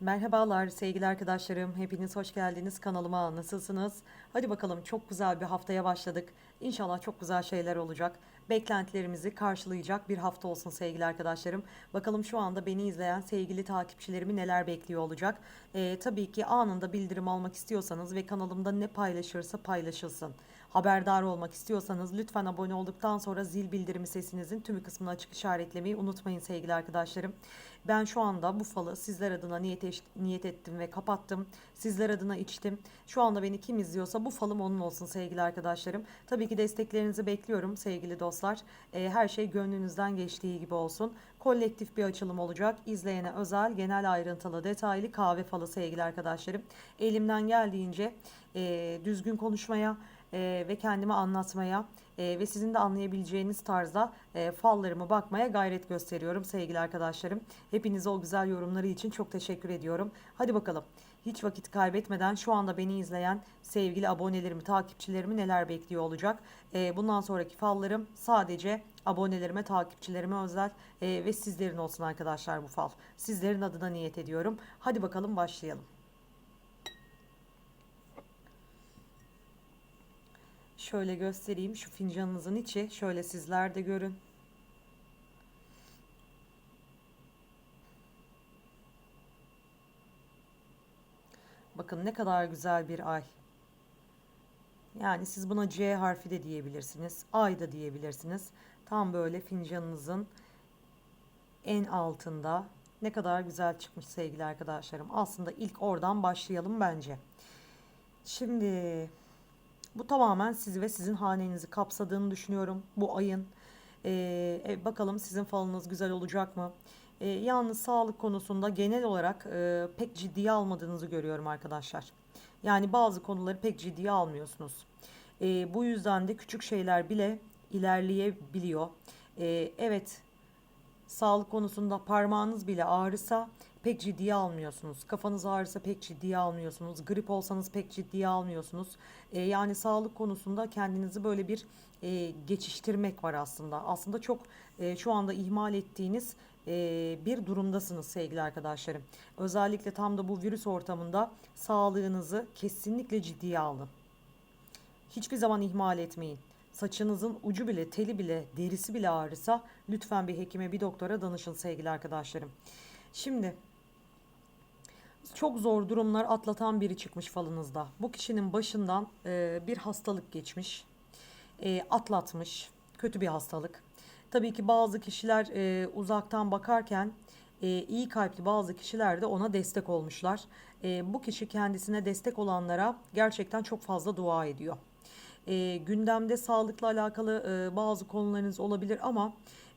Merhabalar sevgili arkadaşlarım. Hepiniz hoş geldiniz kanalıma. Nasılsınız? Hadi bakalım çok güzel bir haftaya başladık. İnşallah çok güzel şeyler olacak. Beklentilerimizi karşılayacak bir hafta olsun sevgili arkadaşlarım. Bakalım şu anda beni izleyen sevgili takipçilerimi neler bekliyor olacak. Ee, tabii ki anında bildirim almak istiyorsanız ve kanalımda ne paylaşırsa paylaşılsın. Haberdar olmak istiyorsanız lütfen abone olduktan sonra zil bildirimi sesinizin tümü kısmını açık işaretlemeyi unutmayın sevgili arkadaşlarım. Ben şu anda bu falı sizler adına niyet, eş- niyet ettim ve kapattım. Sizler adına içtim. Şu anda beni kim izliyorsa bu falım onun olsun sevgili arkadaşlarım. Tabii ki desteklerinizi bekliyorum sevgili dostlar. Ee, her şey gönlünüzden geçtiği gibi olsun. Kolektif bir açılım olacak. İzleyene özel, genel ayrıntılı, detaylı kahve falı sevgili arkadaşlarım. Elimden geldiğince e, düzgün konuşmaya, e, ve kendimi anlatmaya e, ve sizin de anlayabileceğiniz tarzda e, fallarımı bakmaya gayret gösteriyorum sevgili arkadaşlarım. Hepinize o güzel yorumları için çok teşekkür ediyorum. Hadi bakalım. Hiç vakit kaybetmeden şu anda beni izleyen sevgili abonelerimi, takipçilerimi neler bekliyor olacak? E, bundan sonraki fallarım sadece abonelerime, takipçilerime özel e, ve sizlerin olsun arkadaşlar bu fal. Sizlerin adına niyet ediyorum. Hadi bakalım başlayalım. Şöyle göstereyim şu fincanınızın içi. Şöyle sizler de görün. Bakın ne kadar güzel bir ay. Yani siz buna C harfi de diyebilirsiniz. Ay da diyebilirsiniz. Tam böyle fincanınızın en altında ne kadar güzel çıkmış sevgili arkadaşlarım. Aslında ilk oradan başlayalım bence. Şimdi bu tamamen sizi ve sizin hanenizi kapsadığını düşünüyorum bu ayın. Ee, e, bakalım sizin falınız güzel olacak mı? Ee, yalnız sağlık konusunda genel olarak e, pek ciddiye almadığınızı görüyorum arkadaşlar. Yani bazı konuları pek ciddiye almıyorsunuz. Ee, bu yüzden de küçük şeyler bile ilerleyebiliyor. Ee, evet sağlık konusunda parmağınız bile ağrısa pek ciddiye almıyorsunuz. Kafanız ağrısa pek ciddiye almıyorsunuz. Grip olsanız pek ciddiye almıyorsunuz. Ee, yani sağlık konusunda kendinizi böyle bir e, geçiştirmek var aslında. Aslında çok e, şu anda ihmal ettiğiniz e, bir durumdasınız sevgili arkadaşlarım. Özellikle tam da bu virüs ortamında sağlığınızı kesinlikle ciddiye alın. Hiçbir zaman ihmal etmeyin. Saçınızın ucu bile, teli bile, derisi bile ağrısa lütfen bir hekime, bir doktora danışın sevgili arkadaşlarım. Şimdi çok zor durumlar atlatan biri çıkmış falınızda. Bu kişinin başından e, bir hastalık geçmiş, e, atlatmış, kötü bir hastalık. Tabii ki bazı kişiler e, uzaktan bakarken e, iyi kalpli bazı kişiler de ona destek olmuşlar. E, bu kişi kendisine destek olanlara gerçekten çok fazla dua ediyor. E, gündemde sağlıkla alakalı e, bazı konularınız olabilir ama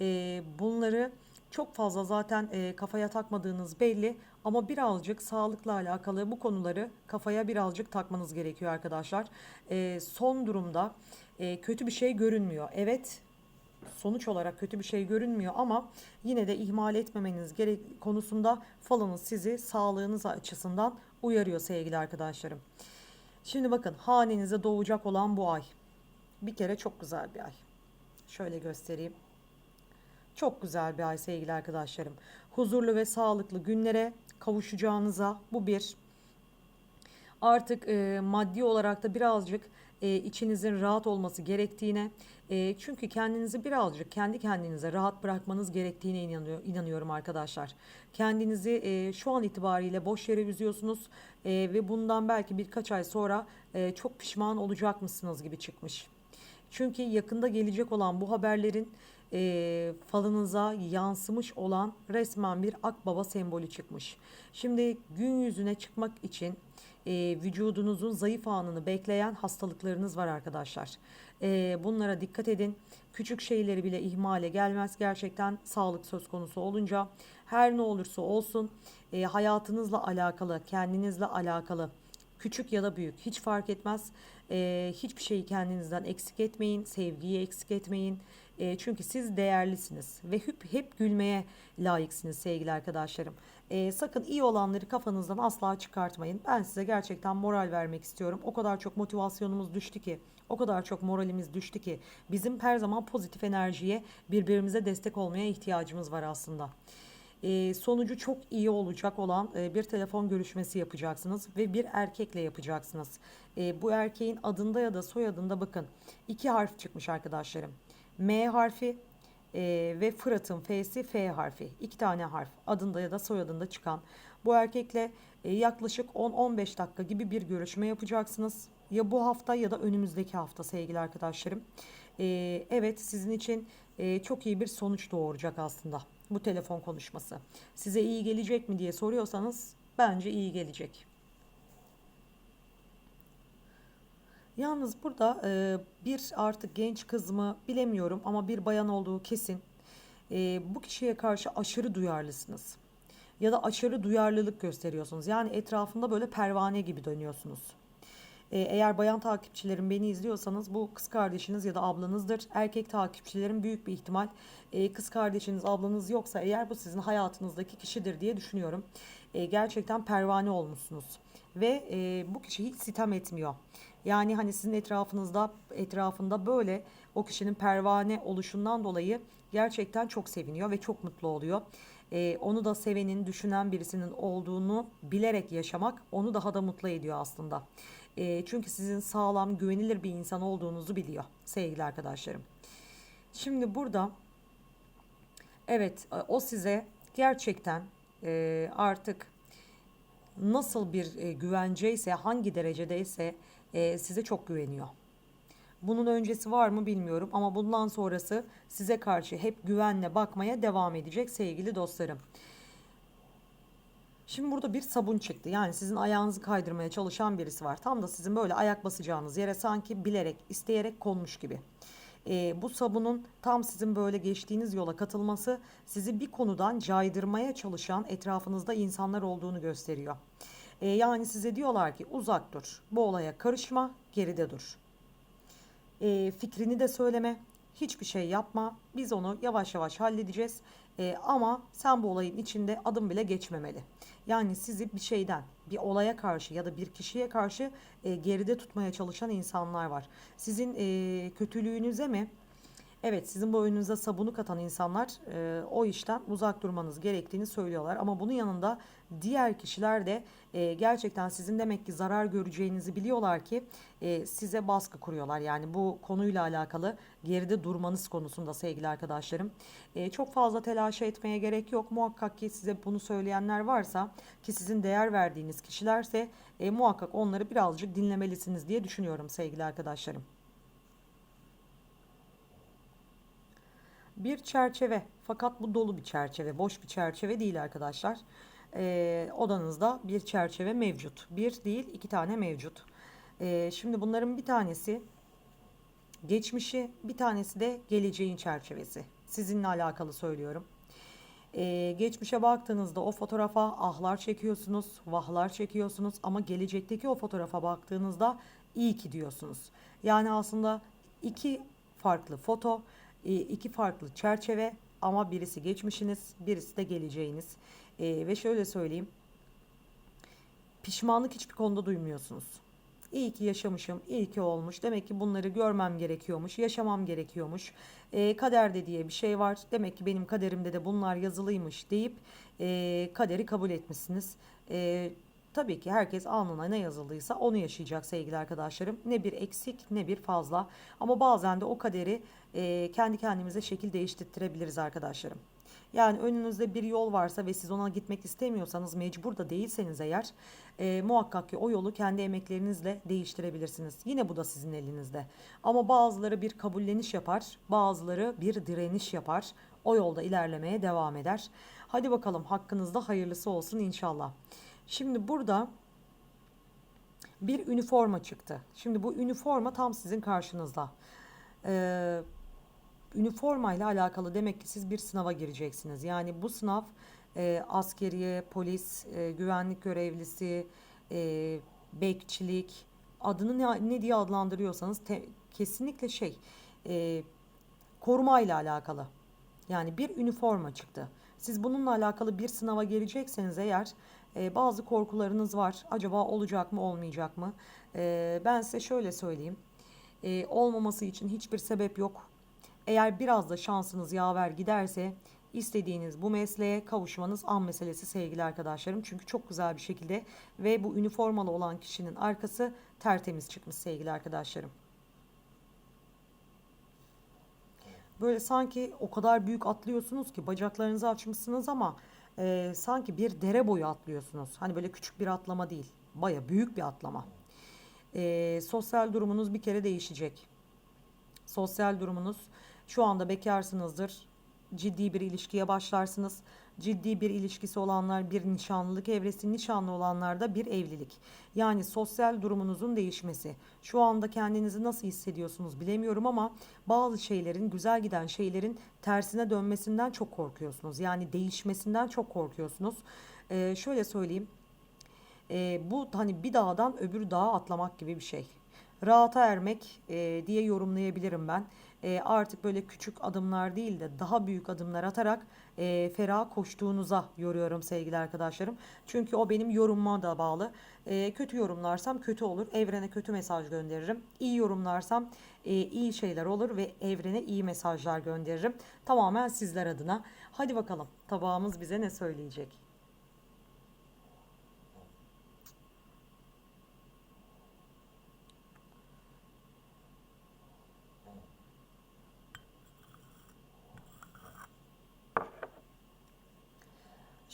e, bunları çok fazla zaten e, kafaya takmadığınız belli ama birazcık sağlıkla alakalı bu konuları kafaya birazcık takmanız gerekiyor arkadaşlar. E, son durumda e, kötü bir şey görünmüyor. Evet sonuç olarak kötü bir şey görünmüyor ama yine de ihmal etmemeniz gerek konusunda falınız sizi sağlığınız açısından uyarıyor sevgili arkadaşlarım. Şimdi bakın hanenize doğacak olan bu ay. Bir kere çok güzel bir ay. Şöyle göstereyim. Çok güzel bir ay sevgili arkadaşlarım. Huzurlu ve sağlıklı günlere kavuşacağınıza bu bir. Artık e, maddi olarak da birazcık e, içinizin rahat olması gerektiğine e, çünkü kendinizi birazcık kendi kendinize rahat bırakmanız gerektiğine inanıyor, inanıyorum arkadaşlar. Kendinizi e, şu an itibariyle boş yere üzüyorsunuz e, ve bundan belki birkaç ay sonra e, çok pişman olacak mısınız gibi çıkmış. Çünkü yakında gelecek olan bu haberlerin e, falınıza yansımış olan resmen bir akbaba sembolü çıkmış. Şimdi gün yüzüne çıkmak için e, vücudunuzun zayıf anını bekleyen hastalıklarınız var arkadaşlar. E, bunlara dikkat edin. Küçük şeyleri bile ihmale gelmez. Gerçekten sağlık söz konusu olunca her ne olursa olsun e, hayatınızla alakalı, kendinizle alakalı küçük ya da büyük hiç fark etmez. E, hiçbir şeyi kendinizden eksik etmeyin. Sevgiyi eksik etmeyin. E, çünkü siz değerlisiniz ve hep, hep gülmeye layıksınız sevgili arkadaşlarım. E, sakın iyi olanları kafanızdan asla çıkartmayın. Ben size gerçekten moral vermek istiyorum. O kadar çok motivasyonumuz düştü ki, o kadar çok moralimiz düştü ki bizim her zaman pozitif enerjiye birbirimize destek olmaya ihtiyacımız var aslında. e, sonucu çok iyi olacak olan e, bir telefon görüşmesi yapacaksınız ve bir erkekle yapacaksınız. Bu erkeğin adında ya da soyadında bakın iki harf çıkmış arkadaşlarım. M harfi e, ve Fırat'ın F'si F harfi. iki tane harf adında ya da soyadında çıkan. Bu erkekle e, yaklaşık 10-15 dakika gibi bir görüşme yapacaksınız. Ya bu hafta ya da önümüzdeki hafta sevgili arkadaşlarım. E, evet sizin için e, çok iyi bir sonuç doğuracak aslında bu telefon konuşması. Size iyi gelecek mi diye soruyorsanız bence iyi gelecek. Yalnız burada e, bir artık genç kız mı bilemiyorum ama bir bayan olduğu kesin. E, bu kişiye karşı aşırı duyarlısınız. Ya da aşırı duyarlılık gösteriyorsunuz. Yani etrafında böyle pervane gibi dönüyorsunuz. E, eğer bayan takipçilerim beni izliyorsanız bu kız kardeşiniz ya da ablanızdır. Erkek takipçilerim büyük bir ihtimal e, kız kardeşiniz, ablanız yoksa eğer bu sizin hayatınızdaki kişidir diye düşünüyorum. E, gerçekten pervane olmuşsunuz ve e, bu kişi hiç sitem etmiyor. Yani hani sizin etrafınızda etrafında böyle o kişinin pervane oluşundan dolayı gerçekten çok seviniyor ve çok mutlu oluyor. Ee, onu da sevenin, düşünen birisinin olduğunu bilerek yaşamak onu daha da mutlu ediyor aslında. Ee, çünkü sizin sağlam, güvenilir bir insan olduğunuzu biliyor sevgili arkadaşlarım. Şimdi burada evet o size gerçekten e, artık nasıl bir e, güvenceyse, hangi derecedeyse e, size çok güveniyor. Bunun öncesi var mı bilmiyorum ama bundan sonrası size karşı hep güvenle bakmaya devam edecek sevgili dostlarım. Şimdi burada bir sabun çıktı. Yani sizin ayağınızı kaydırmaya çalışan birisi var. Tam da sizin böyle ayak basacağınız yere sanki bilerek, isteyerek konmuş gibi. Ee, bu sabunun tam sizin böyle geçtiğiniz yola katılması sizi bir konudan caydırmaya çalışan etrafınızda insanlar olduğunu gösteriyor. Ee, yani size diyorlar ki uzak dur, bu olaya karışma, geride dur. Ee, fikrini de söyleme, hiçbir şey yapma. Biz onu yavaş yavaş halledeceğiz. Ee, ama sen bu olayın içinde adım bile geçmemeli. Yani sizi bir şeyden, bir olaya karşı ya da bir kişiye karşı e, geride tutmaya çalışan insanlar var. Sizin e, kötülüğünüze mi? Evet, sizin bu önünüze sabunu katan insanlar e, o işten uzak durmanız gerektiğini söylüyorlar. Ama bunun yanında diğer kişiler de e, gerçekten sizin demek ki zarar göreceğinizi biliyorlar ki e, size baskı kuruyorlar. Yani bu konuyla alakalı geride durmanız konusunda sevgili arkadaşlarım. E, çok fazla telaş etmeye gerek yok. Muhakkak ki size bunu söyleyenler varsa ki sizin değer verdiğiniz kişilerse e, muhakkak onları birazcık dinlemelisiniz diye düşünüyorum sevgili arkadaşlarım. Bir çerçeve fakat bu dolu bir çerçeve boş bir çerçeve değil arkadaşlar. Ee, odanızda bir çerçeve mevcut. Bir değil iki tane mevcut. Ee, şimdi bunların bir tanesi geçmişi bir tanesi de geleceğin çerçevesi. Sizinle alakalı söylüyorum. Ee, geçmişe baktığınızda o fotoğrafa ahlar çekiyorsunuz, vahlar çekiyorsunuz ama gelecekteki o fotoğrafa baktığınızda iyi ki diyorsunuz. Yani aslında iki farklı foto e, iki farklı çerçeve ama birisi geçmişiniz, birisi de geleceğiniz. E, ve şöyle söyleyeyim. Pişmanlık hiçbir konuda duymuyorsunuz. İyi ki yaşamışım, iyi ki olmuş. Demek ki bunları görmem gerekiyormuş, yaşamam gerekiyormuş. E, kaderde diye bir şey var. Demek ki benim kaderimde de bunlar yazılıymış deyip e, kaderi kabul etmişsiniz. E, Tabii ki herkes alnına ne yazıldıysa onu yaşayacak sevgili arkadaşlarım. Ne bir eksik ne bir fazla. Ama bazen de o kaderi e, kendi kendimize şekil değiştirtebiliriz arkadaşlarım. Yani önünüzde bir yol varsa ve siz ona gitmek istemiyorsanız mecbur da değilseniz eğer e, muhakkak ki o yolu kendi emeklerinizle değiştirebilirsiniz. Yine bu da sizin elinizde. Ama bazıları bir kabulleniş yapar, bazıları bir direniş yapar. O yolda ilerlemeye devam eder. Hadi bakalım hakkınızda hayırlısı olsun inşallah. Şimdi burada bir üniforma çıktı. Şimdi bu üniforma tam sizin karşınızda. Ee, üniforma ile alakalı demek ki siz bir sınava gireceksiniz. Yani bu sınav e, askeriye, polis, e, güvenlik görevlisi, e, bekçilik adını ne, ne diye adlandırıyorsanız te, kesinlikle şey e, koruma ile alakalı. Yani bir üniforma çıktı. Siz bununla alakalı bir sınava gelecekseniz eğer e, bazı korkularınız var. Acaba olacak mı olmayacak mı? E, ben size şöyle söyleyeyim. E, olmaması için hiçbir sebep yok. Eğer biraz da şansınız yaver giderse istediğiniz bu mesleğe kavuşmanız an meselesi sevgili arkadaşlarım. Çünkü çok güzel bir şekilde ve bu üniformalı olan kişinin arkası tertemiz çıkmış sevgili arkadaşlarım. Böyle sanki o kadar büyük atlıyorsunuz ki bacaklarınızı açmışsınız ama e, sanki bir dere boyu atlıyorsunuz. Hani böyle küçük bir atlama değil. Baya büyük bir atlama. E, sosyal durumunuz bir kere değişecek. Sosyal durumunuz şu anda bekarsınızdır. Ciddi bir ilişkiye başlarsınız. Ciddi bir ilişkisi olanlar bir nişanlılık evresi, nişanlı olanlar da bir evlilik. Yani sosyal durumunuzun değişmesi. Şu anda kendinizi nasıl hissediyorsunuz bilemiyorum ama bazı şeylerin, güzel giden şeylerin tersine dönmesinden çok korkuyorsunuz. Yani değişmesinden çok korkuyorsunuz. Ee, şöyle söyleyeyim. Ee, bu hani bir dağdan öbür dağa atlamak gibi bir şey. Rahata ermek e, diye yorumlayabilirim ben. E, artık böyle küçük adımlar değil de daha büyük adımlar atarak e, ferah koştuğunuza yoruyorum sevgili arkadaşlarım. Çünkü o benim yorumuma da bağlı. E, kötü yorumlarsam kötü olur. Evrene kötü mesaj gönderirim. İyi yorumlarsam e, iyi şeyler olur ve evrene iyi mesajlar gönderirim. Tamamen sizler adına. Hadi bakalım tabağımız bize ne söyleyecek?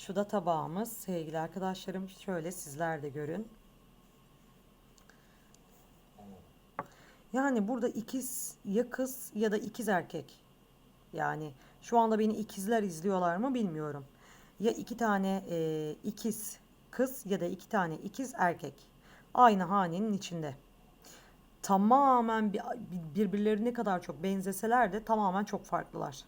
Şu da tabağımız sevgili arkadaşlarım. Şöyle sizler de görün. Yani burada ikiz ya kız ya da ikiz erkek. Yani şu anda beni ikizler izliyorlar mı bilmiyorum. Ya iki tane e, ikiz kız ya da iki tane ikiz erkek. Aynı hanenin içinde. Tamamen bir- birbirlerine kadar çok benzeseler de tamamen çok farklılar.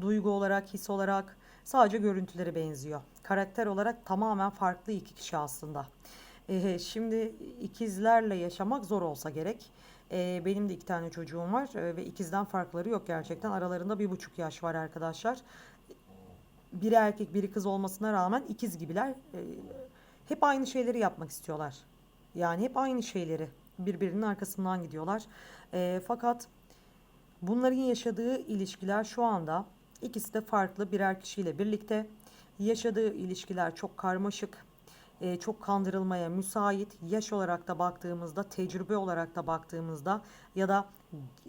Duygu olarak, his olarak sadece görüntüleri benziyor. Karakter olarak tamamen farklı iki kişi aslında. Ee, şimdi ikizlerle yaşamak zor olsa gerek. Ee, benim de iki tane çocuğum var ee, ve ikizden farkları yok gerçekten. Aralarında bir buçuk yaş var arkadaşlar. Biri erkek biri kız olmasına rağmen ikiz gibiler. Ee, hep aynı şeyleri yapmak istiyorlar. Yani hep aynı şeyleri birbirinin arkasından gidiyorlar. Ee, fakat bunların yaşadığı ilişkiler şu anda ikisi de farklı birer kişiyle birlikte. Yaşadığı ilişkiler çok karmaşık, e, çok kandırılmaya müsait. Yaş olarak da baktığımızda, tecrübe olarak da baktığımızda ya da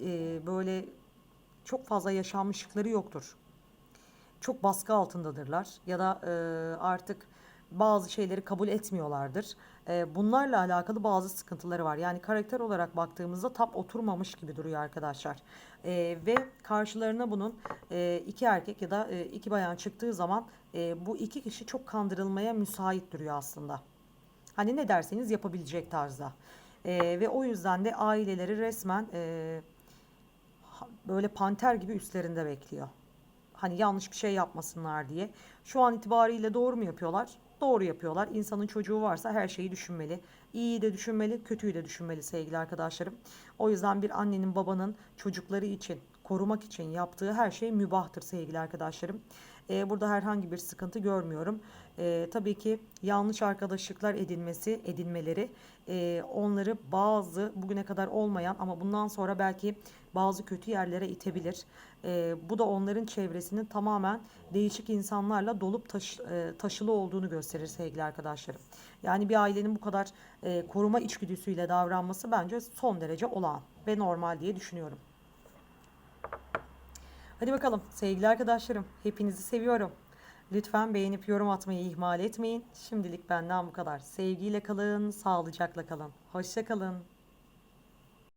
e, böyle çok fazla yaşanmışlıkları yoktur çok baskı altındadırlar ya da e, artık bazı şeyleri kabul etmiyorlardır. E, bunlarla alakalı bazı sıkıntıları var. Yani karakter olarak baktığımızda tap oturmamış gibi duruyor arkadaşlar. E, ve karşılarına bunun e, iki erkek ya da e, iki bayan çıktığı zaman e, bu iki kişi çok kandırılmaya müsait duruyor aslında. Hani ne derseniz yapabilecek tarzda. E, ve o yüzden de aileleri resmen e, böyle panter gibi üstlerinde bekliyor hani yanlış bir şey yapmasınlar diye. Şu an itibariyle doğru mu yapıyorlar? Doğru yapıyorlar. İnsanın çocuğu varsa her şeyi düşünmeli. İyiyi de düşünmeli, kötüyü de düşünmeli sevgili arkadaşlarım. O yüzden bir annenin babanın çocukları için, korumak için yaptığı her şey mübahtır sevgili arkadaşlarım. Ee, burada herhangi bir sıkıntı görmüyorum. Ee, tabii ki yanlış arkadaşlıklar edinmesi, edinmeleri e, onları bazı bugüne kadar olmayan ama bundan sonra belki bazı kötü yerlere itebilir. Ee, bu da onların çevresinin tamamen değişik insanlarla dolup taş, e, taşılı olduğunu gösterir sevgili arkadaşlarım. Yani bir ailenin bu kadar e, koruma içgüdüsüyle davranması bence son derece olağan ve normal diye düşünüyorum. Hadi bakalım sevgili arkadaşlarım hepinizi seviyorum. Lütfen beğenip yorum atmayı ihmal etmeyin. Şimdilik benden bu kadar. Sevgiyle kalın, sağlıcakla kalın. Hoşça kalın.